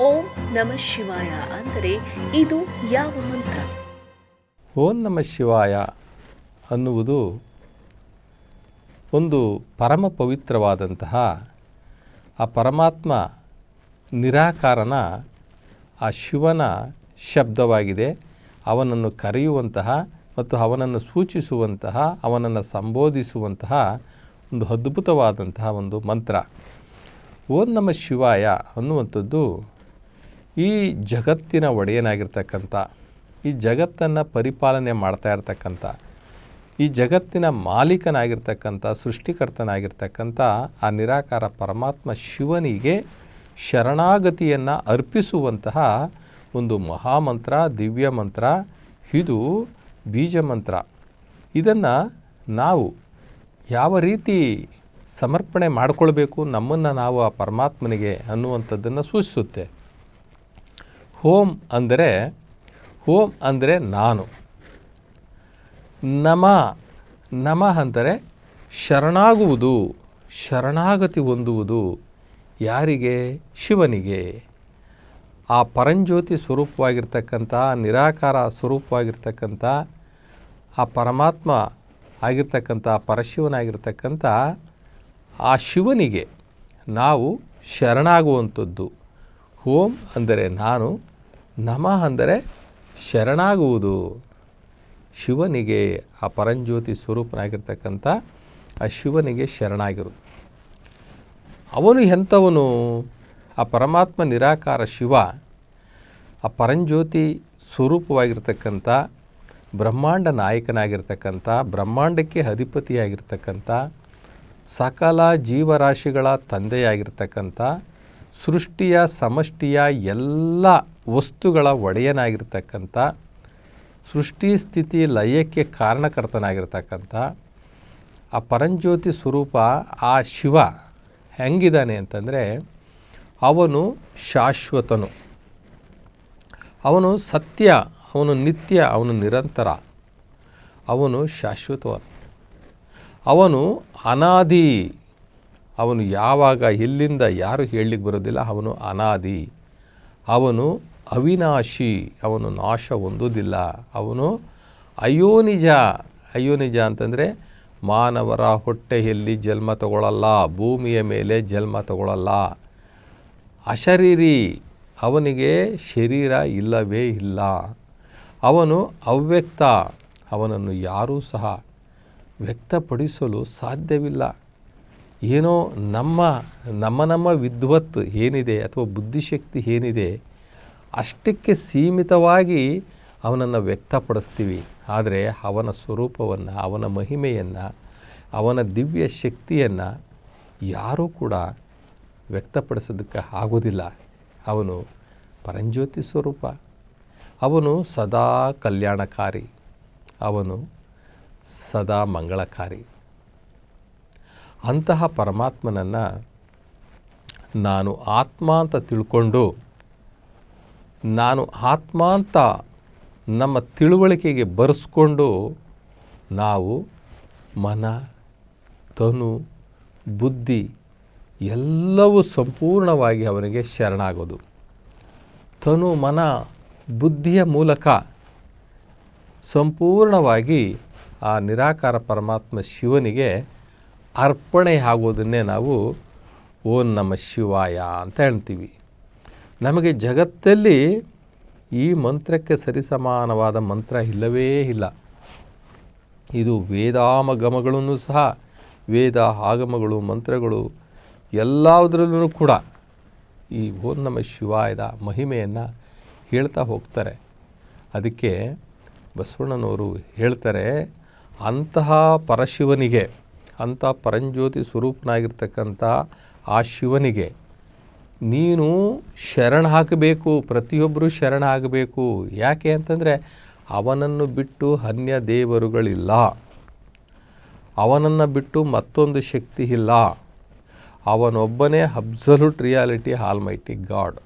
ಓಂ ನಮ ಶಿವಾಯ ಅಂದರೆ ಇದು ಯಾವ ಮಂತ್ರ? ಓಂ ನಮ ಶಿವಾಯ ಅನ್ನುವುದು ಒಂದು ಪರಮ ಪವಿತ್ರವಾದಂತಹ ಆ ಪರಮಾತ್ಮ ನಿರಾಕಾರನ ಆ ಶಿವನ ಶಬ್ದವಾಗಿದೆ. ಅವನನ್ನು ಕರೆಯುವಂತಹ ಮತ್ತು ಅವನನ್ನು ಸೂಚಿಸುವಂತಹ, ಅವನನ್ನು ಸಂಬೋಧಿಸುವಂತಹ ಒಂದು ಅದ್ಭುತವಾದಂತಹ ಒಂದು ಮಂತ್ರ. ಓಂ ನಮ ಶಿವಾಯ ಅನ್ನುವಂಥದ್ದು ಈ ಜಗತ್ತಿನ ಒಡೆಯನಾಗಿರ್ತಕ್ಕಂಥ, ಈ ಜಗತ್ತನ್ನು ಪರಿಪಾಲನೆ ಮಾಡ್ತಾ ಇರ್ತಕ್ಕಂಥ, ಈ ಜಗತ್ತಿನ ಮಾಲೀಕನಾಗಿರ್ತಕ್ಕಂಥ, ಸೃಷ್ಟಿಕರ್ತನಾಗಿರ್ತಕ್ಕಂಥ ಆ ನಿರಾಕಾರ ಪರಮಾತ್ಮ ಶಿವನಿಗೆ ಶರಣಾಗತಿಯನ್ನು ಅರ್ಪಿಸುವಂತಹ ಒಂದು ಮಹಾಮಂತ್ರ, ದಿವ್ಯ ಮಂತ್ರ, ಇದು ಬೀಜ ಮಂತ್ರ. ಇದನ್ನು ನಾವು ಯಾವ ರೀತಿ ಸಮರ್ಪಣೆ ಮಾಡಿಕೊಳ್ಬೇಕು ನಮ್ಮನ್ನು ನಾವು ಆ ಪರಮಾತ್ಮನಿಗೆ ಅನ್ನುವಂಥದ್ದನ್ನು ಸೂಚಿಸುತ್ತೆ. ಹೋಮ್ ಅಂದರೆ ಹೋಮ್ ಅಂದರೆ ನಾನು. ನಮ ನಮ ಅಂದರೆ ಶರಣಾಗುವುದು, ಶರಣಾಗತಿ ಹೊಂದುವುದು. ಯಾರಿಗೆ? ಶಿವನಿಗೆ. ಆ ಪರಂಜ್ಯೋತಿ ಸ್ವರೂಪವಾಗಿರ್ತಕ್ಕಂಥ, ನಿರಾಕಾರ ಸ್ವರೂಪವಾಗಿರ್ತಕ್ಕಂಥ, ಆ ಪರಮಾತ್ಮ ಆಗಿರ್ತಕ್ಕಂಥ, ಪರಶಿವನಾಗಿರ್ತಕ್ಕಂಥ, ಆ ಶಿವನಿಗೆ ನಾವು ಶರಣಾಗುವಂಥದ್ದು. ಹೋಮ್ ಅಂದರೆ ನಾನು ನಮ ಅಂದರೆ ಶರಣಾಗುವುದು. ಶಿವನಿಗೆ ಆ ಪರಂಜ್ಯೋತಿ ಸ್ವರೂಪನಾಗಿರ್ತಕ್ಕಂಥ ಆ ಶಿವನಿಗೆ ಶರಣಾಗಿರುವುದು. ಅವನು ಎಂಥವನು? ಆ ಪರಮಾತ್ಮ ನಿರಾಕಾರ ಶಿವ, ಆ ಪರಂಜ್ಯೋತಿ ಸ್ವರೂಪವಾಗಿರ್ತಕ್ಕಂಥ, ಬ್ರಹ್ಮಾಂಡ ನಾಯಕನಾಗಿರ್ತಕ್ಕಂಥ, ಬ್ರಹ್ಮಾಂಡಕ್ಕೆ ಅಧಿಪತಿಯಾಗಿರ್ತಕ್ಕಂಥ, ಸಕಲ ಜೀವರಾಶಿಗಳ ತಂದೆಯಾಗಿರ್ತಕ್ಕಂಥ, ಸೃಷ್ಟಿಯ ಸಮಷ್ಟಿಯ ಎಲ್ಲ ವಸ್ತುಗಳ ಒಡೆಯನಾಗಿರ್ತಕ್ಕಂಥ, ಸೃಷ್ಟಿ ಸ್ಥಿತಿ ಲಯಕ್ಕೆ ಕಾರಣಕರ್ತನಾಗಿರ್ತಕ್ಕಂಥ, ಆ ಪರಂಜ್ಯೋತಿ ಸ್ವರೂಪ, ಆ ಶಿವ ಹೆಂಗಿದ್ದಾನೆ ಅಂತಂದರೆ, ಅವನು ಶಾಶ್ವತನು. ಅವನು ಸತ್ಯ, ಅವನು ನಿತ್ಯ, ಅವನು ನಿರಂತರ. ಅವನು ಶಾಶ್ವತವನು ಅವನು ಅನಾದಿ. ಅವನು ಯಾವಾಗ, ಎಲ್ಲಿಂದ, ಯಾರು ಹೇಳಲಿಕ್ಕೆ ಬರೋದಿಲ್ಲ, ಅವನು ಅನಾದಿ. ಅವನು ಅವಿನಾಶಿ, ಅವನು ನಾಶ ಹೊಂದುವುದಿಲ್ಲ. ಅವನು ಅಯೋನಿಜ. ಅಯೋನಿಜ ಅಂತಂದರೆ ಮಾನವರ ಹೊಟ್ಟೆಯಲ್ಲಿ ಜನ್ಮ ತಗೊಳ್ಳಲ್ಲ, ಭೂಮಿಯ ಮೇಲೆ ಜನ್ಮ ತಗೊಳ್ಳಲ್ಲ. ಅಶರೀರಿ, ಅವನಿಗೆ ಶರೀರ ಇಲ್ಲವೇ ಇಲ್ಲ. ಅವನು ಅವ್ಯಕ್ತ, ಅವನನ್ನು ಯಾರೂ ಸಹ ವ್ಯಕ್ತಪಡಿಸಲು ಸಾಧ್ಯವಿಲ್ಲ. ಏನೋ ನಮ್ಮ ನಮ್ಮ ನಮ್ಮ ವಿದ್ವತ್ ಏನಿದೆ ಅಥವಾ ಬುದ್ಧಿಶಕ್ತಿ ಏನಿದೆ ಅಷ್ಟಕ್ಕೆ ಸೀಮಿತವಾಗಿ ಅವನನ್ನು ವ್ಯಕ್ತಪಡಿಸ್ತೀವಿ. ಆದರೆ ಅವನ ಸ್ವರೂಪವನ್ನು, ಅವನ ಮಹಿಮೆಯನ್ನು, ಅವನ ದಿವ್ಯ ಶಕ್ತಿಯನ್ನು ಯಾರೂ ಕೂಡ ವ್ಯಕ್ತಪಡಿಸೋದಕ್ಕೆ ಆಗೋದಿಲ್ಲ. ಅವನು ಪರಂಜ್ಯೋತಿ ಸ್ವರೂಪ. ಅವನು ಸದಾ ಕಲ್ಯಾಣಕಾರಿ. ಅವನು ಸದಾ ಮಂಗಳಕಾರಿ. ಅಂತಹ ಪರಮಾತ್ಮನನ್ನು ನಾನು ಆತ್ಮ ಅಂತ ತಿಳ್ಕೊಂಡು ನಾನು ಆತ್ಮ ಅಂತ ನಮ್ಮ ತಿಳುವಳಿಕೆಗೆ ಬರೆಸ್ಕೊಂಡು ನಾವು ಮನ, ತನು, ಬುದ್ಧಿ ಎಲ್ಲವೂ ಸಂಪೂರ್ಣವಾಗಿ ಅವನಿಗೆ ಶರಣಾಗೋದು. ತನು, ಮನ, ಬುದ್ಧಿಯ ಮೂಲಕ ಸಂಪೂರ್ಣವಾಗಿ ಆ ನಿರಾಕಾರ ಪರಮಾತ್ಮ ಶಿವನಿಗೆ ಅರ್ಪಣೆ ಆಗೋದನ್ನೇ ನಾವು ಓಂ ನಮ ಶಿವಾಯ ಅಂತ ಹೇಳ್ತೀವಿ. ನಮಗೆ ಜಗತ್ತಲ್ಲಿ ಈ ಮಂತ್ರಕ್ಕೆ ಸರಿಸಮಾನವಾದ ಮಂತ್ರ ಇಲ್ಲವೇ ಇಲ್ಲ. ಇದು ವೇದಾಮಗಮಗಳನ್ನು ಸಹ, ವೇದ ಆಗಮಗಳು, ಮಂತ್ರಗಳು ಎಲ್ಲದರಲ್ಲೂ ಕೂಡ ಈ ಓಂ ನಮ ಶಿವಾಯದ ಮಹಿಮೆಯನ್ನು ಹೇಳ್ತಾ ಹೋಗ್ತಾರೆ. ಅದಕ್ಕೆ ಬಸವಣ್ಣನವರು ಹೇಳ್ತಾರೆ, ಅಂತಹ ಪರಶಿವನಿಗೆ, ಅಂಥ ಪರಂಜ್ಯೋತಿ ಸ್ವರೂಪನಾಗಿರ್ತಕ್ಕಂಥ ಆ ಶಿವನಿಗೆ ನೀನು ಶರಣ ಹಾಕಬೇಕು ಪ್ರತಿಯೊಬ್ಬರೂ ಶರಣ ಆಗಬೇಕು. ಯಾಕೆ ಅಂತಂದರೆ ಅವನನ್ನು ಬಿಟ್ಟು ಅನ್ಯ ದೇವರುಗಳಿಲ್ಲ. ಅವನನ್ನು ಬಿಟ್ಟು ಮತ್ತೊಂದು ಶಕ್ತಿ ಇಲ್ಲ. ಅವನೊಬ್ಬನೇ ಅಬ್ಸಲ್ಯೂಟ್ ರಿಯಾಲಿಟಿ ಆಲ್ಮೈಟಿ ಗಾಡ್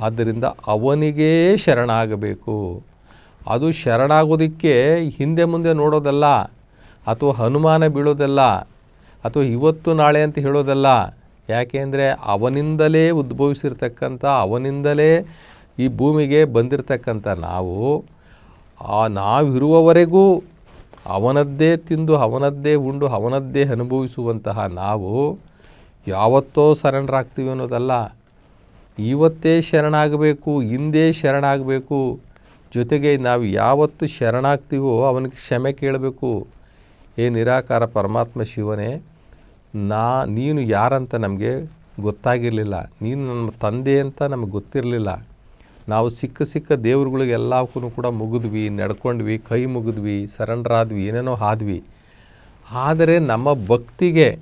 ಆದ್ದರಿಂದ ಅವನಿಗೇ ಶರಣಾಗಬೇಕು ಅದು ಶರಣಾಗೋದಕ್ಕೆ ಹಿಂದೆ ಮುಂದೆ ನೋಡೋದಲ್ಲ, ಅಥವಾ ಹನುಮಾನ ಬೀಳೋದಲ್ಲ, ಅಥವಾ ಇವತ್ತು ನಾಳೆ ಅಂತ ಹೇಳೋದಲ್ಲ ಯಾಕೆಂದರೆ ಅವನಿಂದಲೇ ಉದ್ಭವಿಸಿರ್ತಕ್ಕಂಥ, ಅವನಿಂದಲೇ ಈ ಭೂಮಿಗೆ ಬಂದಿರತಕ್ಕಂಥ ನಾವು, ಆ ನಾವಿರುವವರೆಗೂ ಅವನದ್ದೇ ತಿಂದು, ಅವನದ್ದೇ ಉಂಡು, ಅವನದ್ದೇ ಅನುಭವಿಸುವಂತಹ ನಾವು ಯಾವತ್ತೋ ಶರಣರಾಗ್ತೀವಿ ಅನ್ನೋದಲ್ಲ. ಇವತ್ತೇ ಶರಣಾಗಬೇಕು, ಹಿಂದೆ ಶರಣಾಗಬೇಕು, ಜೊತೆಗೆ ನಾವು ಯಾವತ್ತು ಶರಣಾಗ್ತೀವೋ ಅವನಿಗೆ ಕ್ಷಮೆ ಕೇಳಬೇಕು. ಏ ನಿರಾಕಾರ ಪರಮಾತ್ಮ ಶಿವನೇ ನಾ, ನೀನು ಯಾರಂತ ನಮಗೆ ಗೊತ್ತಾಗಿರಲಿಲ್ಲ. ನೀನು ನಮ್ಮ ತಂದೆ ಅಂತ ನಮಗೆ ಗೊತ್ತಿರಲಿಲ್ಲ. ನಾವು ಸಿಕ್ಕ ಸಿಕ್ಕ ದೇವ್ರುಗಳಿಗೆಲ್ಲಕ್ಕೂ ಕೂಡ ಮುಗಿದ್ವಿ, ನಡ್ಕೊಂಡ್ವಿ, ಕೈ ಮುಗಿದ್ವಿ, ಸರೆಂಡರ್ ಏನೇನೋ ಆದ್ವಿ. ಆದರೆ ನಮ್ಮ ಭಕ್ತಿಗೆ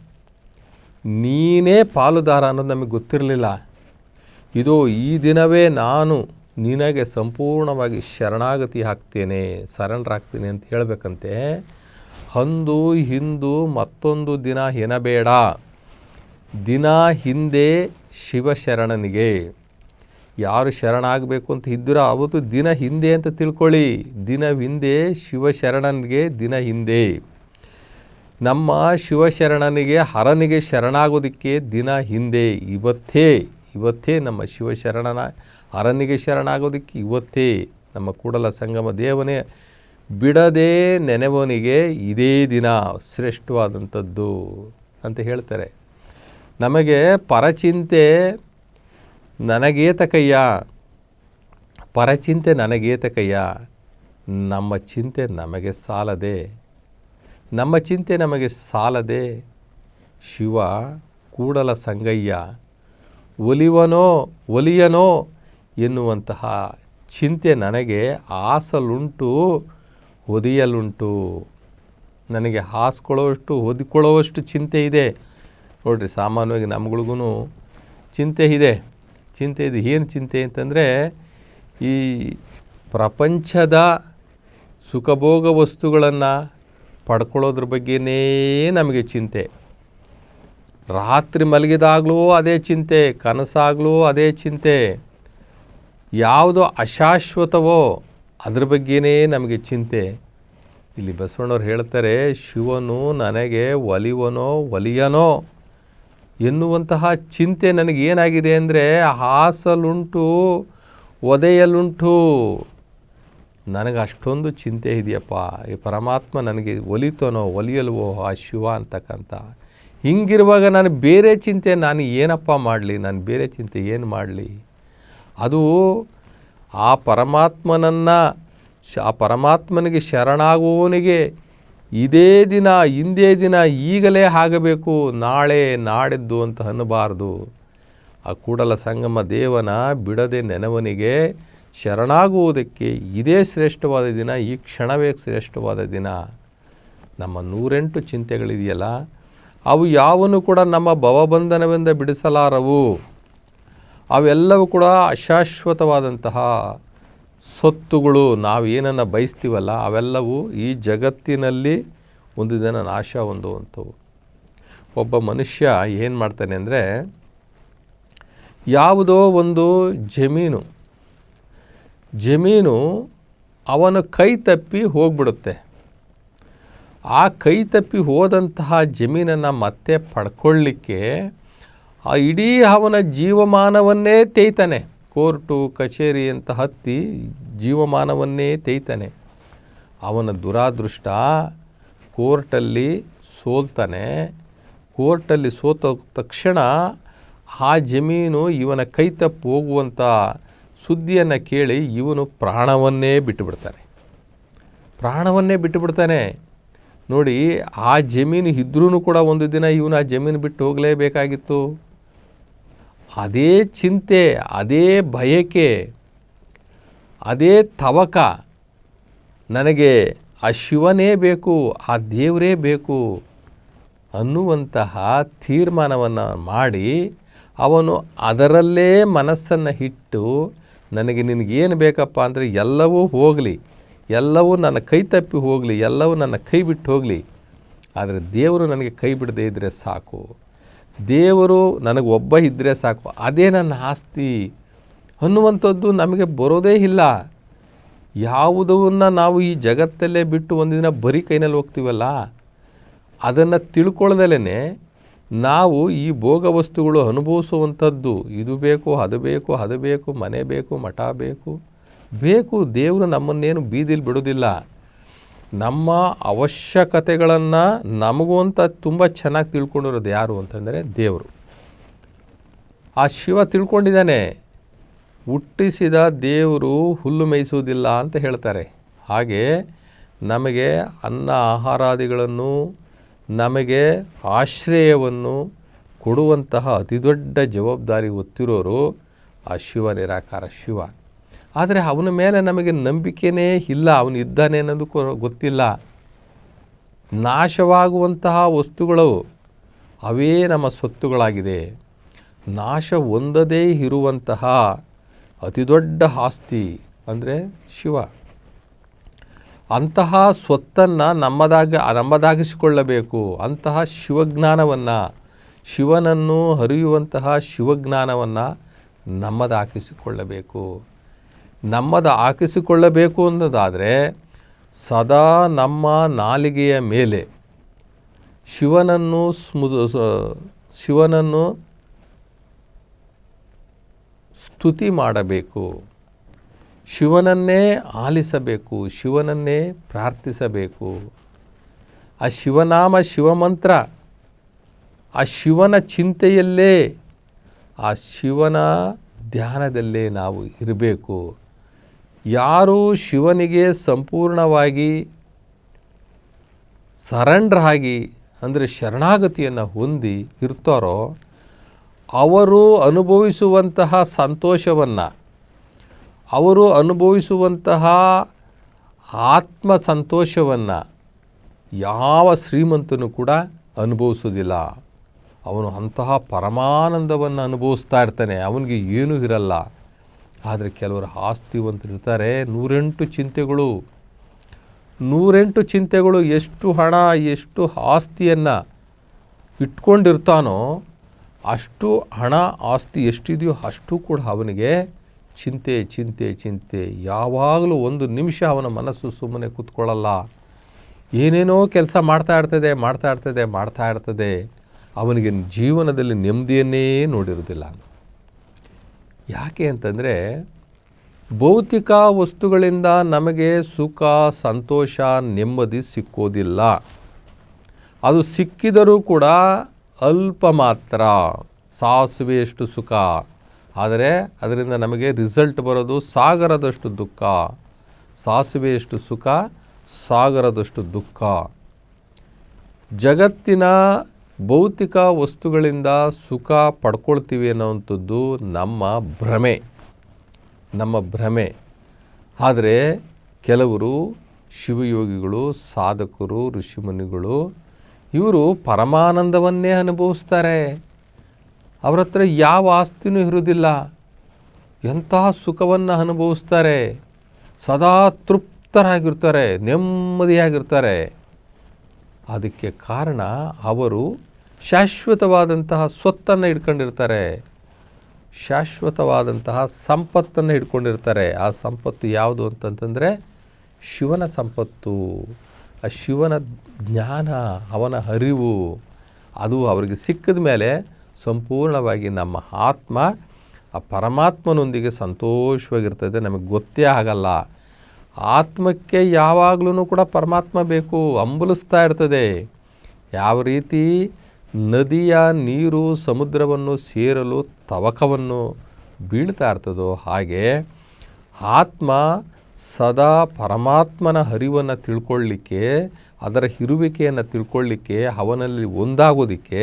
ನೀನೇ ಪಾಲುದಾರ ಅನ್ನೋದು ನಮಗೆ ಗೊತ್ತಿರಲಿಲ್ಲ. ಇದು, ಈ ದಿನವೇ ನಾನು ನಿನಗೆ ಸಂಪೂರ್ಣವಾಗಿ ಶರಣಾಗತಿ ಹಾಕ್ತೇನೆ, ಸರೆಂಡರ್ ಅಂತ ಹೇಳಬೇಕಂತೆ. ಅಂದು ಹಿಂದು ಮತ್ತೊಂದು ದಿನ ಎನಬೇಡ ದಿನ ಹಿಂದೆ ಶಿವಶರಣನಿಗೆ. ಯಾರು ಶರಣಾಗಬೇಕು ಅಂತ ಇದ್ದೀರೋ ಅವತ್ತು ದಿನ ಹಿಂದೆ ಅಂತ ತಿಳ್ಕೊಳ್ಳಿ. ದಿನ ಹಿಂದೆ ಶಿವಶರಣನಿಗೆ ದಿನ ಹಿಂದೆ. ನಮ್ಮ ಶಿವಶರಣನಿಗೆ ಹರನಿಗೆ ಶರಣಾಗೋದಕ್ಕೆ ದಿನ ಹಿಂದೆ, ಇವತ್ತೇ. ಇವತ್ತೇ ನಮ್ಮ ಶಿವಶರಣನ, ಹರನಿಗೆ ಶರಣಾಗೋದಕ್ಕೆ ಇವತ್ತೇ. ನಮ್ಮ ಕೂಡಲ ಸಂಗಮ ದೇವನೇ ಬಿಡದೆ ನೆನೆವನಿಗೆ ಇದೇ ದಿನ ಶ್ರೇಷ್ಠವಾದಂಥದ್ದು ಅಂತ ಹೇಳ್ತಾರೆ. ನಮಗೆ ಪರಚಿಂತೆ ನನಗೇತಕಯ್ಯ ಪರಚಿಂತೆ ನನಗೇತಕಯ್ಯ, ನಮ್ಮ ಚಿಂತೆ ನಮಗೆ ಸಾಲದೆ, ನಮ್ಮ ಚಿಂತೆ ನಮಗೆ ಸಾಲದೆ, ಶಿವ ಕೂಡಲ ಸಂಗಯ್ಯ, ಒಲಿವನೋ ಒಲಿಯನೋ ಎನ್ನುವಂತಹ ಚಿಂತೆ ನನಗೆ ಆಸಲುಂಟು ಒದಿಯಲುಂಟು. ನನಗೆ ಹಾಸ್ಕೊಳ್ಳೋಷ್ಟು ಹೊದಿಕೊಳ್ಳೋವಷ್ಟು ಚಿಂತೆ ಇದೆ. ನೋಡಿರಿ, ಸಾಮಾನ್ಯವಾಗಿ ನಮ್ಗಳಿಗೂ ಚಿಂತೆ ಇದೆ. ಚಿಂತೆ ಇದೆ. ಏನು ಚಿಂತೆ ಅಂತಂದರೆ, ಈ ಪ್ರಪಂಚದ ಸುಖಭೋಗ ವಸ್ತುಗಳನ್ನು ಪಡ್ಕೊಳ್ಳೋದ್ರ ಬಗ್ಗೆನೇ ನಮಗೆ ಚಿಂತೆ. ರಾತ್ರಿ ಮಲಗಿದಾಗಲೂ ಅದೇ ಚಿಂತೆ, ಕನಸಾಗಲೂ ಅದೇ ಚಿಂತೆ. ಯಾವುದೋ ಅಶಾಶ್ವತವೋ ಅದ್ರ ಬಗ್ಗೆನೇ ನಮಗೆ ಚಿಂತೆ. ಇಲ್ಲಿ ಬಸವಣ್ಣವ್ರು ಹೇಳ್ತಾರೆ, ಶಿವನು ನನಗೆ ಒಲಿವನೋ ಒಲಿಯನೋ? ಎನ್ನುವಂತಹ ಚಿಂತೆ ನನಗೇನಾಗಿದೆ ಅಂದರೆ, ಹಾಸಲುಂಟು, ಒದೆಯಲುಂಟು. ನನಗೆ ಅಷ್ಟೊಂದು ಚಿಂತೆ ಇದೆಯಪ್ಪ. ಈ ಪರಮಾತ್ಮ ನನಗೆ ಒಲಿತನೋ, ಒಲಿಯಲ್ವೋ ಆ ಶಿವ ಅಂತಕ್ಕಂಥ. ಹಿಂಗಿರುವಾಗ ನಾನು ಬೇರೆ ಚಿಂತೆ, ನಾನು ಏನಪ್ಪ ಮಾಡಲಿ? ನಾನು ಬೇರೆ ಚಿಂತೆ ಏನು ಮಾಡಲಿ? ಅದು ಆ ಪರಮಾತ್ಮನನ್ನು ಆ ಪರಮಾತ್ಮನಿಗೆ ಶರಣಾಗುವವನಿಗೆ ಇದೇ ದಿನ ಇಂದೇ ದಿನ ಈಗಲೇ ಆಗಬೇಕು, ನಾಳೆ ನಾಡಿದ್ದು ಅಂತ ಅನ್ನಬಾರ್ದು. ಆ ಕೂಡಲ ಸಂಗಮ ದೇವನ ಬಿಡದೆ ನೆನವನಿಗೆ ಶರಣಾಗುವುದಕ್ಕೆ ಇದೇ ಶ್ರೇಷ್ಠವಾದ ದಿನ, ಈ ಕ್ಷಣವೇ ಶ್ರೇಷ್ಠವಾದ ದಿನ. ನಮ್ಮ ನೂರೆಂಟು ಚಿಂತೆಗಳಿದೆಯಲ್ಲ, ಅವು ಯಾವನು ಕೂಡ ನಮ್ಮ ಭವಬಂಧನವೆಂದ ಬಿಡಿಸಲಾರವು. ಅವೆಲ್ಲವೂ ಕೂಡ ಅಶಾಶ್ವತವಾದಂತಹ ಸೊತ್ತುಗಳು. ನಾವು ಏನನ್ನು ಬಯಸ್ತೀವಲ್ಲ, ಅವೆಲ್ಲವೂ ಈ ಜಗತ್ತಿನಲ್ಲಿ ಒಂದು ದಿನ ನಾಶ ಹೊಂದುವಂಥವು ಒಬ್ಬ ಮನುಷ್ಯ ಏನು ಮಾಡ್ತಾನೆ ಅಂದರೆ, ಯಾವುದೋ ಒಂದು ಜಮೀನು ಜಮೀನು ಅವನ ಕೈ ತಪ್ಪಿ ಹೋಗ್ಬಿಡುತ್ತೆ. ಆ ಕೈ ತಪ್ಪಿ ಹೋದಂತಹ ಜಮೀನನ್ನು ಮತ್ತೆ ಪಡ್ಕೊಳ್ಳಿಕ್ಕೆ ಆ ಇಡೀ ಅವನ ಜೀವಮಾನವನ್ನೇ ತೇಯ್ತಾನೆ. ಕೋರ್ಟು, ಕಚೇರಿ ಅಂತ ಹತ್ತಿ ಜೀವಮಾನವನ್ನೇ ತೇಯ್ತಾನೆ. ಅವನ ದುರಾದೃಷ್ಟ ಕೋರ್ಟಲ್ಲಿ ಸೋಲ್ತಾನೆ. ಕೋರ್ಟಲ್ಲಿ ಸೋತ ತಕ್ಷಣ ಆ ಜಮೀನು ಇವನ ಕೈ ತಪ್ಪು ಹೋಗುವಂಥ ಸುದ್ದಿಯನ್ನು ಕೇಳಿ ಇವನು ಪ್ರಾಣವನ್ನೇ ಬಿಟ್ಟುಬಿಡ್ತಾನೆ. ಪ್ರಾಣವನ್ನೇ ಬಿಟ್ಟುಬಿಡ್ತಾನೆ. ನೋಡಿ, ಆ ಜಮೀನು ಇದ್ರೂ ಕೂಡ ಒಂದು ದಿನ ಇವನು ಆ ಜಮೀನು ಬಿಟ್ಟು ಹೋಗಲೇಬೇಕಾಗಿತ್ತು. ಅದೇ ಚಿಂತೆ, ಅದೇ ಬಯಕೆ, ಅದೇ ತವಕ. ನನಗೆ ಆ ಶಿವನೇ ಬೇಕು, ಆ ದೇವರೇ ಬೇಕು ಅನ್ನುವಂತಹ ತೀರ್ಮಾನವನ್ನು ಮಾಡಿ ಅವನು ಅದರಲ್ಲೇ ಮನಸ್ಸನ್ನು ಇಟ್ಟು ನನಗೆ ನಿನಗೇನು ಬೇಕಪ್ಪ ಅಂದರೆ ಎಲ್ಲವೂ ಹೋಗಲಿ, ಎಲ್ಲವೂ ನನ್ನ ಕೈ ತಪ್ಪಿ ಹೋಗಲಿ, ಎಲ್ಲವೂ ನನ್ನ ಕೈ ಬಿಟ್ಟು ಹೋಗಲಿ. ಆದರೆ ದೇವರು ನನಗೆ ಕೈ ಬಿಡದೇ ಇದ್ದರೆ ಸಾಕು. ದೇವರು ನನಗೆ ಒಬ್ಬ ಇದ್ದರೆ ಸಾಕು. ಅದೇ ನನ್ನ ಆಸ್ತಿ. ಅನ್ನುವಂಥದ್ದು ನಮಗೆ ಬರೋದೇ ಇಲ್ಲ. ಯಾವುದನ್ನು ನಾವು ಈ ಜಗತ್ತಲ್ಲೇ ಬಿಟ್ಟು ಒಂದಿನ ಬರೀ ಕೈನಲ್ಲಿ ಹೋಗ್ತೀವಲ್ಲ? ಅದನ್ನು ತಿಳ್ಕೊಳ್ದಲೇ ನಾವು ಈ ಭೋಗ ವಸ್ತುಗಳು ಅನುಭವಿಸುವಂಥದ್ದು. ಇದು ಬೇಕು, ಅದು ಬೇಕು ಅದು ಬೇಕು, ಮನೆ ಬೇಕು, ಮಠ ಬೇಕು. ಬೇಕು ದೇವರು ನಮ್ಮನ್ನೇನು ಬೀದಿಲಿ ಬಿಡೋದಿಲ್ಲ. ನಮ್ಮ ಅವಶ್ಯಕತೆಗಳನ್ನು ನಮಗೂ ಅಂತ ತುಂಬ ಚೆನ್ನಾಗಿ ತಿಳ್ಕೊಂಡಿರೋದು ಯಾರು ಅಂತಂದರೆ ದೇವರು. ಆ ಶಿವ ತಿಳ್ಕೊಂಡಿದ್ದಾನೆ, ಹುಟ್ಟಿಸಿದ ದೇವರು ಹುಲ್ಲು ಮೇಯಿಸುವುದಿಲ್ಲ ಅಂತ ಹೇಳ್ತಾರೆ. ಹಾಗೆ ನಮಗೆ ಅನ್ನ ಆಹಾರಾದಿಗಳನ್ನು, ನಮಗೆ ಆಶ್ರಯವನ್ನು ಕೊಡುವಂತಹ ಅತಿದೊಡ್ಡ ಜವಾಬ್ದಾರಿ ಹೊತ್ತಿರೋರು ಆ ಶಿವ ನಿರಾಕಾರ ಶಿವ. ಆದರೆ ಅವನ ಮೇಲೆ ನಮಗೆ ನಂಬಿಕೆನೇ ಇಲ್ಲ, ಅವನು ಇದ್ದಾನೆ ಅನ್ನೋದು ಗೊತ್ತಿಲ್ಲ. ನಾಶವಾಗುವಂತಹ ವಸ್ತುಗಳು ಅವೇ ನಮ್ಮ ಸ್ವತ್ತುಗಳಾಗಿದೆ. ನಾಶ ಹೊಂದದೇ ಇರುವಂತಹ ಅತಿದೊಡ್ಡ ಆಸ್ತಿ ಅಂದರೆ ಶಿವ. ಅಂತಹ ಸ್ವತ್ತನ್ನು ನಮ್ಮದಾಗ, ನಮ್ಮದಾಗಿಸಿಕೊಳ್ಳಬೇಕು. ಅಂತಹ ಶಿವಜ್ಞಾನವನ್ನು, ಶಿವನನ್ನು ಹರಿಯುವಂತಹ ಶಿವಜ್ಞಾನವನ್ನು ನಮ್ಮದಾಕಿಸಿಕೊಳ್ಳಬೇಕು ನಮ್ಮದು ಹಾಕಿಸಿಕೊಳ್ಳಬೇಕು ಅನ್ನೋದಾದರೆ ಸದಾ ನಮ್ಮ ನಾಲಿಗೆಯ ಮೇಲೆ ಶಿವನನ್ನು ಸ್ಮೃದು ಶಿವನನ್ನು ಸ್ತುತಿ ಮಾಡಬೇಕು. ಶಿವನನ್ನೇ ಆಲಿಸಬೇಕು, ಶಿವನನ್ನೇ ಪ್ರಾರ್ಥಿಸಬೇಕು. ಆ ಶಿವನಾಮ ಶಿವಮಂತ್ರ, ಆ ಶಿವನ ಚಿಂತೆಯಲ್ಲೇ, ಆ ಶಿವನ ಧ್ಯಾನದಲ್ಲೇ ನಾವು ಇರಬೇಕು. ಯಾರು ಶಿವನಿಗೆ ಸಂಪೂರ್ಣವಾಗಿ ಸರೆಂಡ್ರ್ ಆಗಿ ಅಂದರೆ ಶರಣಾಗತಿಯನ್ನು ಹೊಂದಿ ಇರ್ತಾರೋ, ಅವರು ಅನುಭವಿಸುವಂತಹ ಸಂತೋಷವನ್ನು, ಅವರು ಅನುಭವಿಸುವಂತಹ ಆತ್ಮ ಸಂತೋಷವನ್ನು ಯಾವ ಶ್ರೀಮಂತನು ಕೂಡ ಅನುಭವಿಸೋದಿಲ್ಲ ಅವನು ಅಂತಹ ಪರಮಾನಂದವನ್ನು ಅನುಭವಿಸ್ತಾ ಇರ್ತಾನೆ, ಅವನಿಗೆ ಏನೂ ಇರಲ್ಲ. ಆದರೆ ಕೆಲವರು ಆಸ್ತಿವಂತರಿರ್ತಾರೆ. ನೂರೆಂಟು ಚಿಂತೆಗಳು. ನೂರೆಂಟು ಚಿಂತೆಗಳು ಎಷ್ಟು ಹಣ, ಎಷ್ಟು ಆಸ್ತಿಯನ್ನು ಇಟ್ಕೊಂಡಿರ್ತಾನೋ ಅಷ್ಟು ಹಣ, ಆಸ್ತಿ ಎಷ್ಟಿದೆಯೋ ಅಷ್ಟು ಕೂಡ ಅವನಿಗೆ ಚಿಂತೆ ಚಿಂತೆ ಚಿಂತೆ. ಯಾವಾಗಲೂ ಒಂದು ನಿಮಿಷ ಅವನ ಮನಸ್ಸು ಸುಮ್ಮನೆ ಕೂತ್ಕೊಳ್ಳಲ್ಲ. ಏನೇನೋ ಕೆಲಸ ಮಾಡ್ತಾ ಇರ್ತದೆ ಮಾಡ್ತಾ ಇರ್ತದೆ ಮಾಡ್ತಾ ಇರ್ತದೆ. ಅವನಿಗೆ ಜೀವನದಲ್ಲಿ ನೆಮ್ಮದಿಯನ್ನೇ ನೋಡಿರೋದಿಲ್ಲ ಯಾಕೆ ಅಂತಂದರೆ ಭೌತಿಕ ವಸ್ತುಗಳಿಂದ ನಮಗೆ ಸುಖ, ಸಂತೋಷ, ನೆಮ್ಮದಿ ಸಿಕ್ಕೋದಿಲ್ಲ. ಅದು ಸಿಕ್ಕಿದರೂ ಕೂಡ ಅಲ್ಪ ಮಾತ್ರ ಸಾಸುವೆಯಷ್ಟು ಸುಖ. ಆದರೆ ಅದರಿಂದ ನಮಗೆ ರಿಸಲ್ಟ್ ಬರೋದು ಸಾಗರದಷ್ಟು ದುಃಖ. ಸಾಸುವೆಯಷ್ಟು ಸುಖ, ಸಾಗರದಷ್ಟು ದುಃಖ. ಜಗತ್ತಿನ ಭೌತಿಕ ವಸ್ತುಗಳಿಂದ ಸುಖ ಪಡ್ಕೊಳ್ತೀವಿ ಅನ್ನೋವಂಥದ್ದು ನಮ್ಮ ಭ್ರಮೆ. ನಮ್ಮ ಭ್ರಮೆ. ಆದರೆ ಕೆಲವರು ಶಿವಯೋಗಿಗಳು, ಸಾಧಕರು, ಋಷಿಮುನಿಗಳು ಇವರು ಪರಮಾನಂದವನ್ನೇ ಅನುಭವಿಸ್ತಾರೆ. ಅವರ ಹತ್ರ ಯಾವ ಆಸ್ತಿನೂ ಇರೋದಿಲ್ಲ ಎಂತಹ ಸುಖವನ್ನು ಅನುಭವಿಸ್ತಾರೆ. ಸದಾ ತೃಪ್ತರಾಗಿರ್ತಾರೆ, ನೆಮ್ಮದಿಯಾಗಿರ್ತಾರೆ. ಅದಕ್ಕೆ ಕಾರಣ ಅವರು ಶಾಶ್ವತವಾದಂತಹ ಸ್ವತ್ತನ್ನು ಇಟ್ಕೊಂಡಿರ್ತಾರೆ ಶಾಶ್ವತವಾದಂತಹ ಸಂಪತ್ತನ್ನು ಹಿಡ್ಕೊಂಡಿರ್ತಾರೆ. ಆ ಸಂಪತ್ತು ಯಾವುದು ಅಂತಂತಂದರೆ ಶಿವನ ಸಂಪತ್ತು. ಆ ಶಿವನ ಜ್ಞಾನ, ಅವನ ಅರಿವು, ಅದು ಅವರಿಗೆ ಸಿಕ್ಕಿದ ಮೇಲೆ ಸಂಪೂರ್ಣವಾಗಿ ನಮ್ಮ ಆತ್ಮ ಆ ಪರಮಾತ್ಮನೊಂದಿಗೆ ಸಂತೋಷವಾಗಿರ್ತದೆ. ನಮಗೆ ಗೊತ್ತೇ ಆಗಲ್ಲ. ಆತ್ಮಕ್ಕೆ ಯಾವಾಗಲೂ ಕೂಡ ಪರಮಾತ್ಮ ಬೇಕು, ಅಂಬಲಿಸ್ತಾ ಇರ್ತದೆ. ಯಾವ ರೀತಿ ನದಿಯ ನೀರು ಸಮುದ್ರವನ್ನು ಸೇರಲು ತವಕವನ್ನು ಬೀಳ್ತಾ ಇರ್ತದೋ ಹಾಗೆ ಆತ್ಮ ಸದಾ ಪರಮಾತ್ಮನ ಹರಿವನ್ನು ತಿಳ್ಕೊಳ್ಳಿಕ್ಕೆ, ಅದರ ಇರುವಿಕೆಯನ್ನು ತಿಳ್ಕೊಳ್ಳಿಕ್ಕೆ, ಅವನಲ್ಲಿ ಒಂದಾಗೋದಕ್ಕೆ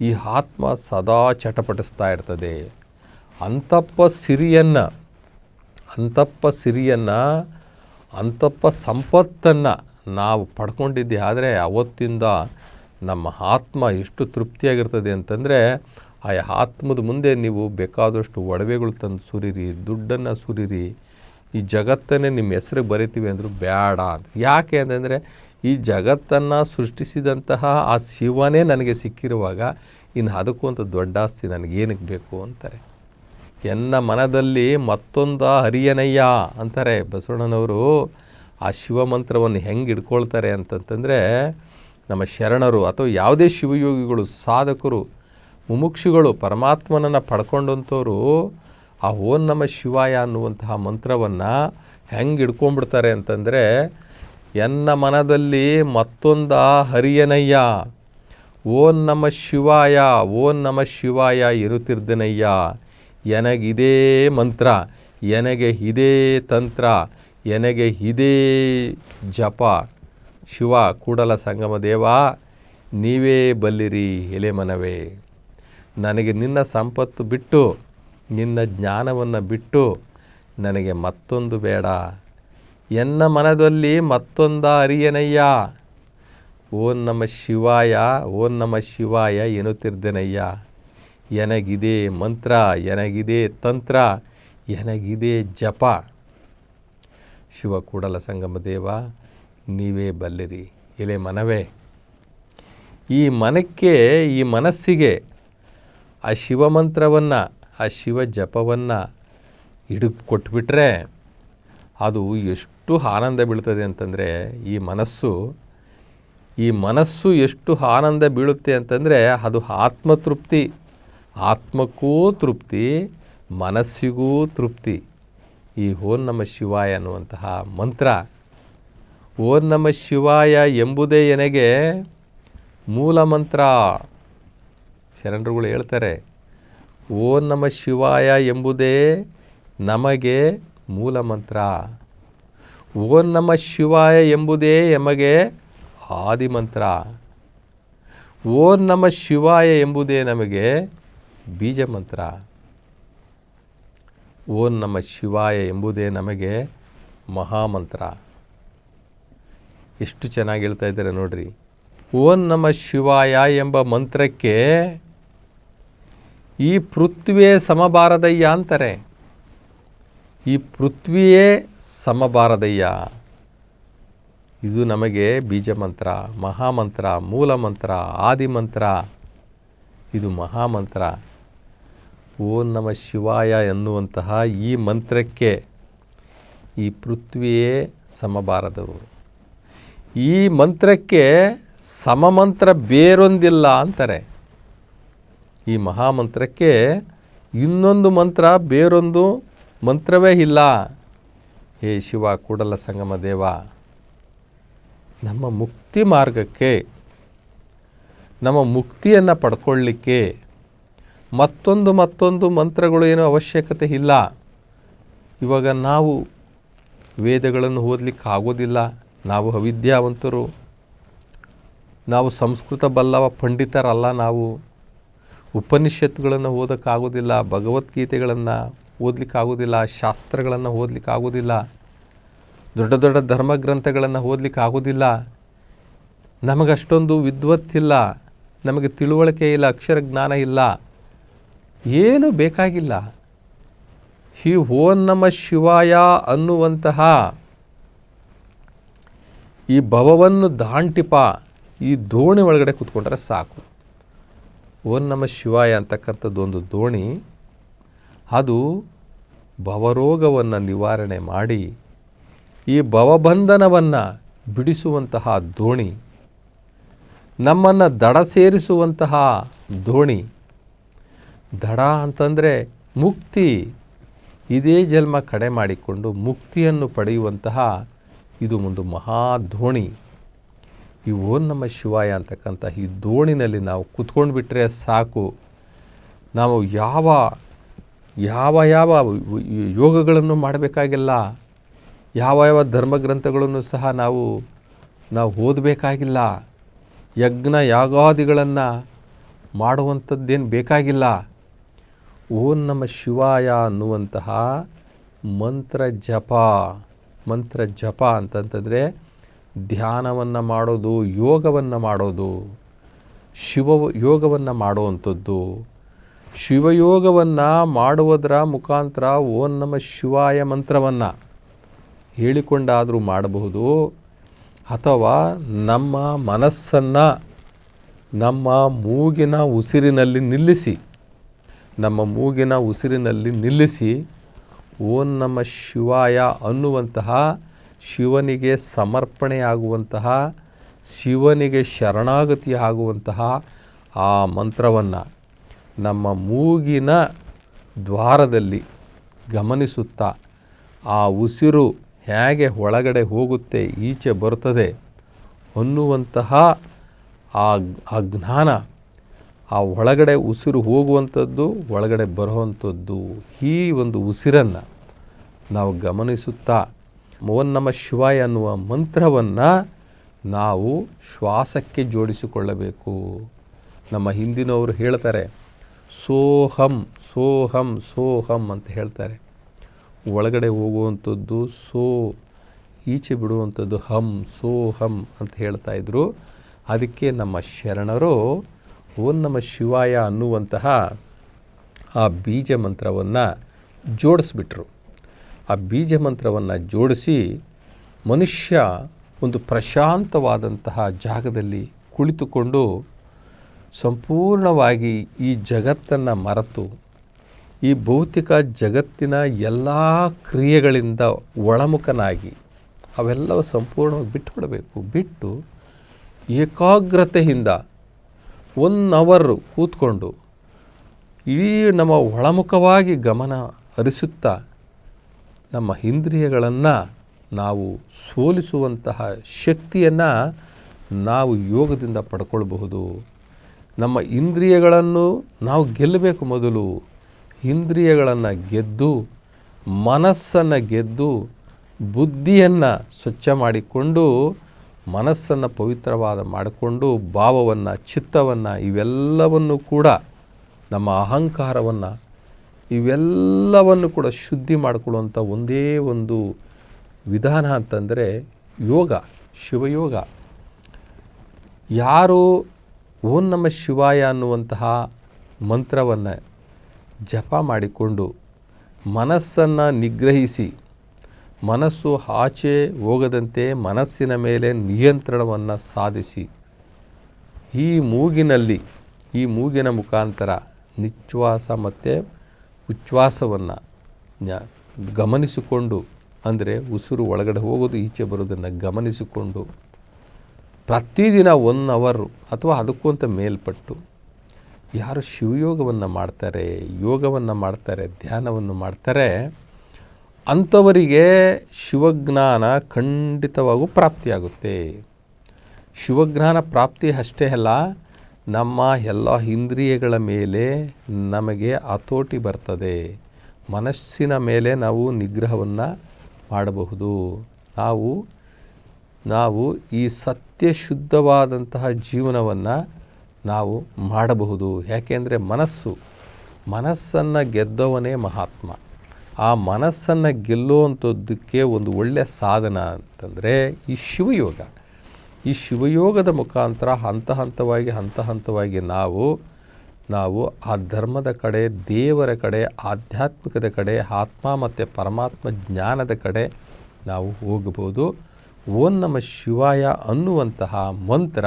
ಈ ಆತ್ಮ ಸದಾ ಚಟಪಟಿಸ್ತಾ ಇರ್ತದೆ. ಅಂತಪ್ಪ ಸಿರಿಯನ್ನು ಅಂತಪ್ಪ ಸಿರಿಯನ್ನು, ಅಂತಪ್ಪ ಸಂಪತ್ತನ್ನು ನಾವು ಪಡ್ಕೊಂಡಿದ್ದೆ. ಆದರೆ ಅವತ್ತಿಂದ ನಮ್ಮ ಆತ್ಮ ಎಷ್ಟು ತೃಪ್ತಿಯಾಗಿರ್ತದೆ ಅಂತಂದರೆ ಆ ಆತ್ಮದ ಮುಂದೆ ನೀವು ಬೇಕಾದಷ್ಟು ಒಡವೆಗಳು ತಂದು ಸುರಿರಿ, ದುಡ್ಡನ್ನು ಸುರಿರಿ, ಈ ಜಗತ್ತನ್ನೇ ನಿಮ್ಮ ಹೆಸರು ಬರಿತೀವಿ ಅಂದರು ಬೇಡ ಅಂತ. ಯಾಕೆ ಅಂತಂದರೆ ಈ ಜಗತ್ತನ್ನು ಸೃಷ್ಟಿಸಿದಂತಹ ಆ ಶಿವನೇ ನನಗೆ ಸಿಕ್ಕಿರುವಾಗ ಇನ್ನು ಅದಕ್ಕೂ ಅಂತ ದೊಡ್ಡ ಆಸ್ತಿ ನನಗೇನಕ್ಕೆ ಬೇಕು ಅಂತಾರೆ. ಎನ್ನ ಮನದಲ್ಲಿ ಮತ್ತೊಂದು ಹರಿಯನಯ್ಯ ಅಂತಾರೆ ಬಸವಣ್ಣನವರು, ಆ ಶಿವಮಂತ್ರವನ್ನು ಹೆಂಗೆ ಇಟ್ಕೊಳ್ತಾರೆ ಅಂತಂತಂದರೆ ನಮ್ಮ ಶರಣರು ಅಥವಾ ಯಾವುದೇ ಶಿವಯೋಗಿಗಳು, ಸಾಧಕರು, ಮುಮುಕ್ಷುಗಳು, ಪರಮಾತ್ಮನನ್ನು ಪಡ್ಕೊಂಡಂಥವರು, ಆ ಓಂ ನಮ ಶಿವಾಯ ಅನ್ನುವಂತಹ ಮಂತ್ರವನ್ನು ಹೆಂಗೆ ಹಿಡ್ಕೊಂಡ್ಬಿಡ್ತಾರೆ ಅಂತಂದರೆ, ಎನ್ನ ಮನದಲ್ಲಿ ಮತ್ತೊಂದ ಹರಿಯನಯ್ಯ, ಓಂ ನಮ ಶಿವಾಯ, ಓಂ ನಮ ಶಿವಾಯ ಇರುತ್ತಿರ್ದನಯ್ಯ, ಎನಗಿದೇ ಮಂತ್ರ, ಎನಗೆ ಇದೇ ತಂತ್ರ, ಎನಗೆ ಇದೇ ಜಪ. ಶಿವ ಕೂಡಲ ಸಂಗಮ ದೇವ, ನೀವೇ ಬಲ್ಲಿರಿ ಎಲೆ ಮನವೇ. ನನಗೆ ನಿನ್ನ ಸಂಪತ್ತು ಬಿಟ್ಟು, ನಿನ್ನ ಜ್ಞಾನವನ್ನು ಬಿಟ್ಟು ನನಗೆ ಮತ್ತೊಂದು ಬೇಡ. ಎನ್ನ ಮನದಲ್ಲಿ ಮತ್ತೊಂದ ಅರಿಯನಯ್ಯ. ಓಂ ನಮ ಶಿವಾಯ, ಓಂ ನಮ ಶಿವಾಯ ಎನ್ನುತ್ತಿರ್ದೆನಯ್ಯ. ಎನಗಿದೆ ಮಂತ್ರ, ಎನಗಿದೆ ತಂತ್ರ, ಎನಗಿದೆ ಜಪ. ಶಿವ ಕೂಡಲ ಸಂಗಮ ದೇವ ನೀವೇ ಬಲ್ಲಿರಿ. ಎಲೆ ಮನವೇ. ಈ ಮನಕ್ಕೆ, ಈ ಮನಸ್ಸಿಗೆ ಆ ಶಿವಮಂತ್ರವನ್ನು, ಆ ಶಿವ ಜಪವನ್ನು ಹಿಡಿದು ಕೊಟ್ಬಿಟ್ರೆ ಅದು ಎಷ್ಟು ಆನಂದ ಬೀಳ್ತದೆ ಅಂತಂದರೆ, ಈ ಮನಸ್ಸು ಈ ಮನಸ್ಸು ಎಷ್ಟು ಆನಂದ ಬೀಳುತ್ತೆ ಅಂತಂದರೆ, ಅದು ಆತ್ಮತೃಪ್ತಿ. ಆತ್ಮಕ್ಕೂ ತೃಪ್ತಿ, ಮನಸ್ಸಿಗೂ ತೃಪ್ತಿ. ಈ ಓಂ ನಮ ಶಿವಾಯ ಅನ್ನುವಂತಹ ಮಂತ್ರ. ಓಂ ನಮ ಶಿವಾಯ ಎಂಬುದೇ ನನಗೆ ಮೂಲ ಮಂತ್ರ. ಶರಣರುಗಳು ಹೇಳ್ತಾರೆ, ಓಂ ನಮ ಶಿವಾಯ ಎಂಬುದೇ ನಮಗೆ ಮೂಲ ಮಂತ್ರ. ಓಂ ನಮ ಶಿವಾಯ ಎಂಬುದೇ ಎಮಗೆ ಆದಿಮಂತ್ರ ಓಂ ನಮ ಶಿವಾಯ ಎಂಬುದೇ ನಮಗೆ ಬೀಜ ಮಂತ್ರ. ಓಂ ನಮ ಶಿವಾಯ ಎಂಬುದೇ ನಮಗೆ ಮಹಾಮಂತ್ರ. ಎಷ್ಟು ಚೆನ್ನಾಗಿ ಹೇಳ್ತಾ ಇದ್ದಾರೆ ನೋಡ್ರಿ. ಓಂ ನಮ ಶಿವಾಯ ಎಂಬ ಮಂತ್ರಕ್ಕೆ ಈ ಪೃಥ್ವಿಯೇ ಸಮಬಾರದಯ್ಯ ಅಂತಾರೆ. ಈ ಪೃಥ್ವಿಯೇ ಸಮಬಾರದಯ್ಯ. ಇದು ನಮಗೆ ಬೀಜ ಮಂತ್ರ ಮಹಾಮಂತ್ರ ಮೂಲ ಮಂತ್ರ ಆದಿಮಂತ್ರ ಇದು ಮಹಾಮಂತ್ರ ಓಂ ನಮ ಶಿವಾಯ ಎನ್ನುವಂತಹ ಈ ಮಂತ್ರಕ್ಕೆ ಈ ಪೃಥ್ವಿಯೇ ಸಮಬಾರದವು ಈ ಮಂತ್ರಕ್ಕೆ ಸಮಮಂತ್ರ ಬೇರೊಂದಿಲ್ಲ ಅಂತಾರೆ. ಈ ಮಹಾಮಂತ್ರಕ್ಕೆ ಇನ್ನೊಂದು ಮಂತ್ರ ಬೇರೊಂದು ಮಂತ್ರವೇ ಇಲ್ಲ. ಹೇ ಶಿವ ಕೂಡಲ ಸಂಗಮ ದೇವ, ನಮ್ಮ ಮುಕ್ತಿ ಮಾರ್ಗಕ್ಕೆ, ನಮ್ಮ ಮುಕ್ತಿಯನ್ನು ಪಡ್ಕೊಳ್ಳಿಕ್ಕೆ ಮತ್ತೊಂದು ಮತ್ತೊಂದು ಮಂತ್ರಗಳು ಏನೂ ಅವಶ್ಯಕತೆ ಇಲ್ಲ. ಇವಾಗ ನಾವು ವೇದಗಳನ್ನು ಓದಲಿಕ್ಕೆ ಆಗೋದಿಲ್ಲ ನಾವು ಅವಿದ್ಯಾವಂತರು, ನಾವು ಸಂಸ್ಕೃತ ಬಲ್ಲವ ಪಂಡಿತರಲ್ಲ, ನಾವು ಉಪನಿಷತ್ತುಗಳನ್ನು ಓದೋಕ್ಕಾಗೋದಿಲ್ಲ ಭಗವದ್ಗೀತೆಗಳನ್ನು ಓದಲಿಕ್ಕಾಗೋದಿಲ್ಲ ಶಾಸ್ತ್ರಗಳನ್ನು ಓದಲಿಕ್ಕಾಗೋದಿಲ್ಲ ದೊಡ್ಡ ದೊಡ್ಡ ಧರ್ಮಗ್ರಂಥಗಳನ್ನು ಓದಲಿಕ್ಕೆ ಆಗೋದಿಲ್ಲ ನಮಗಷ್ಟೊಂದು ವಿದ್ವತ್ತಿಲ್ಲ ನಮಗೆ ತಿಳುವಳಿಕೆ ಇಲ್ಲ, ಅಕ್ಷರ ಜ್ಞಾನ ಇಲ್ಲ, ಏನೂ ಬೇಕಾಗಿಲ್ಲ. ಈ ಓಂ ನಮ ಶಿವಾಯ ಅನ್ನುವಂತಹ ಈ ಭವವನ್ನು ದಾಂಟಿಪ ಈ ದೋಣಿ ಒಳಗಡೆ ಕೂತ್ಕೊಂಡ್ರೆ ಸಾಕು. ಓಂ ನಮ್ಮ ಶಿವಾಯ ಅಂತಕ್ಕಂಥದ್ದು ಒಂದು ದೋಣಿ. ಅದು ಭವರೋಗವನ್ನು ನಿವಾರಣೆ ಮಾಡಿ ಈ ಭವಬಂಧನವನ್ನು ಬಿಡಿಸುವಂತಹ ದೋಣಿ, ನಮ್ಮನ್ನು ದಡ ಸೇರಿಸುವಂತಹ ದೋಣಿ. ದಡ ಅಂತಂದರೆ ಮುಕ್ತಿ. ಇದೇ ಜನ್ಮ ಕಡೆ ಮಾಡಿಕೊಂಡು ಮುಕ್ತಿಯನ್ನು ಪಡೆಯುವಂತಹ ಇದು ಒಂದು ಮಹಾ ದೋಣಿ ಈ ಓಂ ನಮ್ಮ ಶಿವಾಯ ಅಂತಕ್ಕಂಥ ಈ ದೋಣಿನಲ್ಲಿ ನಾವು ಕುತ್ಕೊಂಡು ಬಿಟ್ಟರೆ ಸಾಕು. ನಾವು ಯಾವ ಯಾವ ಯಾವ ಯೋಗಗಳನ್ನು ಮಾಡಬೇಕಾಗಿಲ್ಲ. ಯಾವ ಯಾವ ಧರ್ಮಗ್ರಂಥಗಳನ್ನು ಸಹ ನಾವು ನಾವು ಓದಬೇಕಾಗಿಲ್ಲ. ಯಜ್ಞ ಯಾಗಾದಿಗಳನ್ನು ಮಾಡುವಂಥದ್ದೇನು ಬೇಕಾಗಿಲ್ಲ. ಓಂ ನಮ್ಮ ಶಿವಾಯ ಅನ್ನುವಂತಹ ಮಂತ್ರ ಜಪ. ಮಂತ್ರ ಜಪ ಅಂತಂತಂದರೆ ಧ್ಯಾನವನ್ನು ಮಾಡೋದು, ಯೋಗವನ್ನು ಮಾಡೋದು. ಶಿವ ಯೋಗವನ್ನು ಮಾಡುವಂಥದ್ದು. ಶಿವಯೋಗವನ್ನು ಮಾಡುವುದರ ಮುಖಾಂತರ ಓಂ ನಮ ಶಿವಾಯ ಮಂತ್ರವನ್ನು ಹೇಳಿಕೊಂಡಾದರೂ ಮಾಡಬಹುದು. ಅಥವಾ ನಮ್ಮ ಮನಸ್ಸನ್ನು, ನಮ್ಮ ಮೂಗಿನ ಉಸಿರಿನಲ್ಲಿ ನಿಲ್ಲಿಸಿ, ನಮ್ಮ ಮೂಗಿನ ಉಸಿರಿನಲ್ಲಿ ನಿಲ್ಲಿಸಿ ಓಂ ನಮ ಶಿವಾಯ ಅನ್ನುವಂತಹ ಶಿವನಿಗೆ ಸಮರ್ಪಣೆಯಾಗುವಂತಹ, ಶಿವನಿಗೆ ಶರಣಾಗತಿ ಆಗುವಂತಹ ಆ ಮಂತ್ರವನ್ನು ನಮ್ಮ ಮೂಗಿನ ದ್ವಾರದಲ್ಲಿ ಗಮನಿಸುತ್ತಾ ಆ ಉಸಿರು ಹೇಗೆ ಒಳಗಡೆ ಹೋಗುತ್ತೆ, ಈಚೆ ಬರುತ್ತದೆ ಅನ್ನುವಂತಹ ಆ ಜ್ಞಾನ ಆ ಒಳಗಡೆ ಉಸಿರು ಹೋಗುವಂಥದ್ದು, ಒಳಗಡೆ ಬರುವಂಥದ್ದು, ಈ ಒಂದು ಉಸಿರನ್ನು ನಾವು ಗಮನಿಸುತ್ತಾ ಮೋನ್ ನಮ ಶಿವಾಯ ಅನ್ನುವ ಮಂತ್ರವನ್ನು ನಾವು ಶ್ವಾಸಕ್ಕೆ ಜೋಡಿಸಿಕೊಳ್ಳಬೇಕು. ನಮ್ಮ ಹಿಂದಿನವರು ಹೇಳ್ತಾರೆ, ಸೋಹಂ ಸೋಹಂ ಸೋಹಂ ಅಂತ ಹೇಳ್ತಾರೆ. ಒಳಗಡೆ ಹೋಗುವಂಥದ್ದು ಸೋ, ಈಚೆ ಬಿಡುವಂಥದ್ದು ಹಂ, ಸೋಹಂ ಅಂತ ಹೇಳ್ತಾ ಇದ್ದರು ಅದಕ್ಕೆ ನಮ್ಮ ಶರಣರು ಓಂ ನಮ ಶಿವಾಯ ಅನ್ನುವಂತಹ ಆ ಬೀಜ ಮಂತ್ರವನ್ನು ಜೋಡಿಸ್ಬಿಟ್ರು. ಆ ಬೀಜ ಮಂತ್ರವನ್ನು ಜೋಡಿಸಿ ಮನುಷ್ಯ ಒಂದು ಪ್ರಶಾಂತವಾದಂತಹ ಜಾಗದಲ್ಲಿ ಕುಳಿತುಕೊಂಡು ಸಂಪೂರ್ಣವಾಗಿ ಈ ಜಗತ್ತನ್ನು ಮರೆತು, ಈ ಭೌತಿಕ ಜಗತ್ತಿನ ಎಲ್ಲ ಕ್ರಿಯೆಗಳಿಂದ ಒಳಮುಖನಾಗಿ ಅವೆಲ್ಲವೂ ಸಂಪೂರ್ಣವಾಗಿ ಬಿಟ್ಟುಬಿಡಬೇಕು. ಬಿಟ್ಟು ಏಕಾಗ್ರತೆಯಿಂದ ಒನ್ ಅವರು ಕೂತ್ಕೊಂಡು ಇಡೀ ನಮ್ಮ ಒಳಮುಖವಾಗಿ ಗಮನ ಹರಿಸುತ್ತಾ ನಮ್ಮ ಇಂದ್ರಿಯಗಳನ್ನು ನಾವು ಸೋಲಿಸುವಂತಹ ಶಕ್ತಿಯನ್ನು ನಾವು ಯೋಗದಿಂದ ಪಡ್ಕೊಳ್ಬಹುದು. ನಮ್ಮ ಇಂದ್ರಿಯಗಳನ್ನು ನಾವು ಗೆಲ್ಲಬೇಕು ಮೊದಲು. ಇಂದ್ರಿಯಗಳನ್ನು ಗೆದ್ದು, ಮನಸ್ಸನ್ನು ಗೆದ್ದು, ಬುದ್ಧಿಯನ್ನು ಸ್ವಚ್ಛ ಮಾಡಿಕೊಂಡು ಮನಸ್ಸನ್ನು ಪವಿತ್ರವಾದ ಮಾಡಿಕೊಂಡು ಭಾವವನ್ನು, ಚಿತ್ತವನ್ನು ಇವೆಲ್ಲವನ್ನು ಕೂಡ ನಮ್ಮ ಅಹಂಕಾರವನ್ನು ಇವೆಲ್ಲವನ್ನು ಕೂಡ ಶುದ್ಧಿ ಮಾಡಿಕೊಳ್ಳುವಂಥ ಒಂದೇ ಒಂದು ವಿಧಾನ ಅಂತಂದರೆ ಯೋಗ, ಶಿವಯೋಗ. ಯಾರು ಓಂ ನಮ್ಮ ಶಿವಾಯ ಅನ್ನುವಂತಹ ಮಂತ್ರವನ್ನು ಜಪ ಮಾಡಿಕೊಂಡು ಮನಸ್ಸನ್ನು ನಿಗ್ರಹಿಸಿ ಮನಸ್ಸು ಆಚೆ ಹೋಗದಂತೆ ಮನಸ್ಸಿನ ಮೇಲೆ ನಿಯಂತ್ರಣವನ್ನು ಸಾಧಿಸಿ. ಈ ಮೂಗಿನಲ್ಲಿ, ಈ ಮೂಗಿನ ಮುಖಾಂತರ ನಿಶ್ವಾಸ ಮತ್ತು ಉಚ್ಛ್ವಾಸವನ್ನು ಗಮನಿಸಿಕೊಂಡು, ಅಂದರೆ ಉಸಿರು ಒಳಗಡೆ ಹೋಗೋದು, ಈಚೆ ಬರೋದನ್ನು ಗಮನಿಸಿಕೊಂಡು, ಪ್ರತಿದಿನ ಒನ್ ಅವರು ಅಥವಾ ಅದಕ್ಕೂ ಅಂತ ಮೇಲ್ಪಟ್ಟು ಯಾರು ಶಿವಯೋಗವನ್ನು ಮಾಡ್ತಾರೆ, ಯೋಗವನ್ನು ಮಾಡ್ತಾರೆ, ಧ್ಯಾನವನ್ನು ಮಾಡ್ತಾರೆ ಅಂಥವರಿಗೆ ಶಿವಜ್ಞಾನ ಖಂಡಿತವಾಗೂ ಪ್ರಾಪ್ತಿಯಾಗುತ್ತೆ. ಶಿವಜ್ಞಾನ ಪ್ರಾಪ್ತಿ ಅಷ್ಟೇ ಅಲ್ಲ, ನಮ್ಮ ಎಲ್ಲ ಇಂದ್ರಿಯಗಳ ಮೇಲೆ ನಮಗೆ ಹತೋಟಿ ಬರ್ತದೆ. ಮನಸ್ಸಿನ ಮೇಲೆ ನಾವು ನಿಗ್ರಹವನ್ನು ಮಾಡಬಹುದು. ನಾವು ನಾವು ಈ ಸತ್ಯ ಶುದ್ಧವಾದಂತಹ ಜೀವನವನ್ನು ನಾವು ಮಾಡಬಹುದು. ಯಾಕೆಂದರೆ ಮನಸ್ಸು, ಮನಸ್ಸನ್ನು ಗೆದ್ದವನೇ ಮಹಾತ್ಮ. ಆ ಮನಸ್ಸನ್ನು ಗೆಲ್ಲುವಂಥದ್ದಕ್ಕೆ ಒಂದು ಒಳ್ಳೆಯ ಸಾಧನ ಅಂತಂದರೆ ಈ ಶಿವಯೋಗ. ಈ ಶಿವಯೋಗದ ಮುಖಾಂತರ ಹಂತ ಹಂತವಾಗಿ ಹಂತ ಹಂತವಾಗಿ ನಾವು ನಾವು ಆ ಧರ್ಮದ ಕಡೆ, ದೇವರ ಕಡೆ, ಆಧ್ಯಾತ್ಮಿಕದ ಕಡೆ, ಆತ್ಮ ಮತ್ತು ಪರಮಾತ್ಮ ಜ್ಞಾನದ ಕಡೆ ನಾವು ಹೋಗಬಹುದು. ಓಂ ನಮ್ಮ ಶಿವಾಯ ಅನ್ನುವಂತಹ ಮಂತ್ರ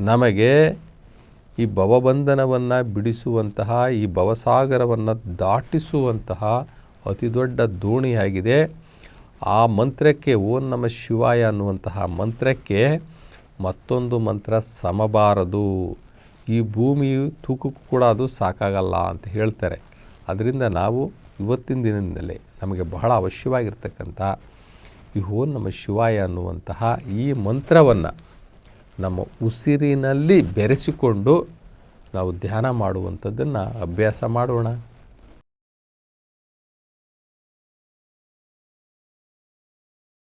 ನಮಗೆ ಈ ಭವಬಂಧನವನ್ನು ಬಿಡಿಸುವಂತಹ, ಈ ಭವಸಾಗರವನ್ನು ದಾಟಿಸುವಂತಹ ಅತಿ ದೊಡ್ಡ ದೋಣಿಯಾಗಿದೆ ಆ ಮಂತ್ರಕ್ಕೆ ಓಂ ನಮ ಶಿವಾಯ ಅನ್ನುವಂತಹ ಮಂತ್ರಕ್ಕೆ ಮತ್ತೊಂದು ಮಂತ್ರ ಸಮಬಾರದು. ಈ ಭೂಮಿ ತೂಕಕ್ಕೂ ಕೂಡ ಅದು ಸಾಕಾಗಲ್ಲ ಅಂತ ಹೇಳ್ತಾರೆ. ಅದರಿಂದ ನಾವು ಇವತ್ತಿನ ದಿನದಿಂದಲೇ ನಮಗೆ ಬಹಳ ಅವಶ್ಯವಾಗಿರ್ತಕ್ಕಂಥ ಈ ಓಂ ನಮ ಶಿವಾಯ ಅನ್ನುವಂತಹ ಈ ಮಂತ್ರವನ್ನು ನಮ್ಮ ಉಸಿರಿನಲ್ಲಿ ಬೆರೆಸಿಕೊಂಡು ನಾವು ಧ್ಯಾನ ಮಾಡುವಂಥದ್ದನ್ನು ಅಭ್ಯಾಸ ಮಾಡೋಣ.